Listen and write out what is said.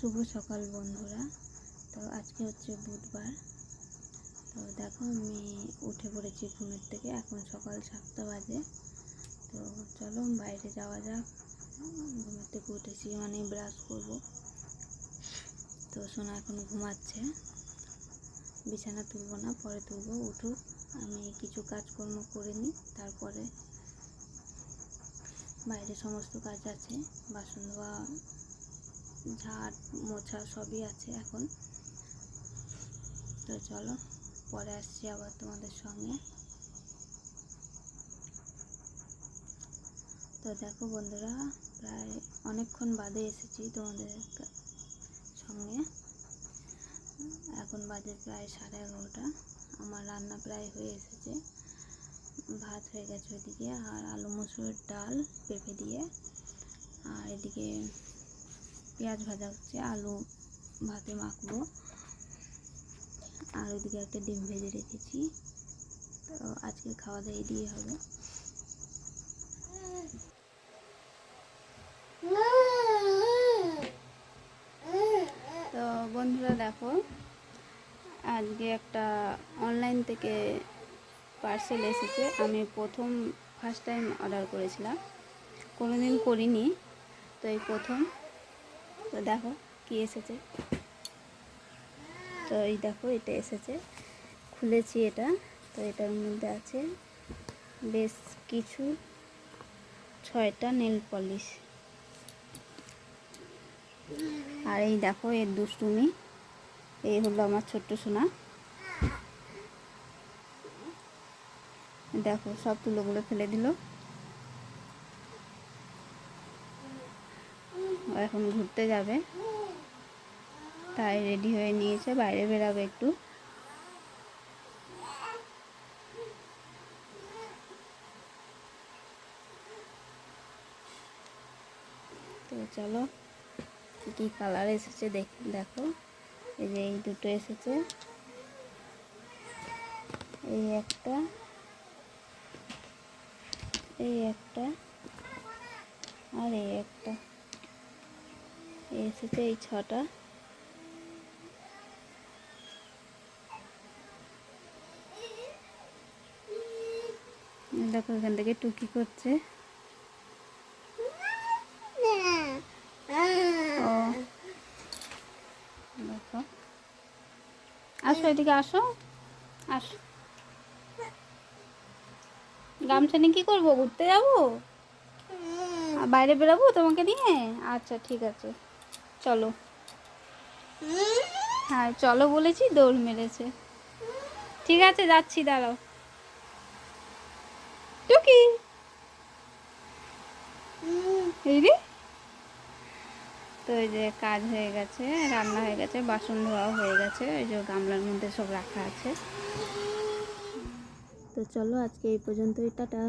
শুভ সকাল বন্ধুরা। তো আজকে হচ্ছে বুধবার। তো দেখো আমি উঠে পড়েছি ঘুমের থেকে, এখন সকাল সাতটা বাজে। তো চলো বাইরে যাওয়া যাক। ঘুমের থেকে উঠেছি মানে ব্রাশ করব। তো সোনা এখন ঘুমাচ্ছে। বিছানা তুলবো না, পরে তুলবো, উঠুক। আমি কিছু কাজকর্ম করে নিই, তারপরে বাইরে সমস্ত কাজ আছে, বাসন ধোয়া ঝাড়, মোছা সবই আছে এখন। তো চলো, পরে আসছি আবার তোমাদের সঙ্গে। তো দেখো বন্ধুরা, প্রায় অনেকক্ষণ বাদে এসেছি তোমাদের সঙ্গে। এখন বাজে প্রায় সাড়ে এগারোটা। আমার রান্না প্রায় হয়ে এসেছে। ভাত হয়ে গেছে ওইদিকে, আর আলু মসুরের ডাল পেঁপে দিয়ে। আর এদিকে পেঁয়াজ ভাজা হচ্ছে, আলু ভাতে মাখবো। আর ওইদিকে একটা ডিম ভেজে রেখেছি। তো আজকে খাওয়া দাওয়া দিয়ে হবে। তো বন্ধুরা দেখো, আজকে একটা অনলাইন থেকে পার্সেল এসেছে। আমি প্রথম ফার্স্ট টাইম অর্ডার করেছিলাম। কোনো দিন করিনি। তো এই প্রথম। তো দেখো কি এসেছে। তো এই দেখো, এটা এসেছে। খুলেছি এটা। তো এটার মধ্যে আছে বেশ কিছু ছয়টা নেল পলিশ। আর এই দেখো, এর দুষ্টুমি। এই হলো আমার ছোট্ট সোনা। দেখো, সব তুলোগুলো ফেলে দিল। এখন ঘুরতে যাবে। তাই রেডি হয়ে নিয়েছে, বাইরে বেরাবে একটু। তো চলো, কী কী কালার এসেছে দেখ, দেখো। এই যে এই দুটো এসেছে। এই একটা এই একটা, আর এই একটা। এসেছে এই ছটা। দেখো এখান থেকে টুকি করছে। আসো এদিকে আসো। আসো। গামছা নিয়ে কী করব? ঘুরতে যাব? বাইরে বেরোবো তোমাকে নিয়ে? আচ্ছা ঠিক আছে। চলো। হ্যাঁ চলো বলেছি দৌড় মেরেছে। ঠিক আছে যাচ্ছি দাঁড়াও। টুকি! এই রে। তো এই যে কাজ হয়ে গেছে রান্না হয়ে গেছে বাসন ধোয়াও হয়ে গেছে ওই যে গামলার মধ্যে সব রাখা আছে। তো চলো আজকে এই পর্যন্তই টাটা।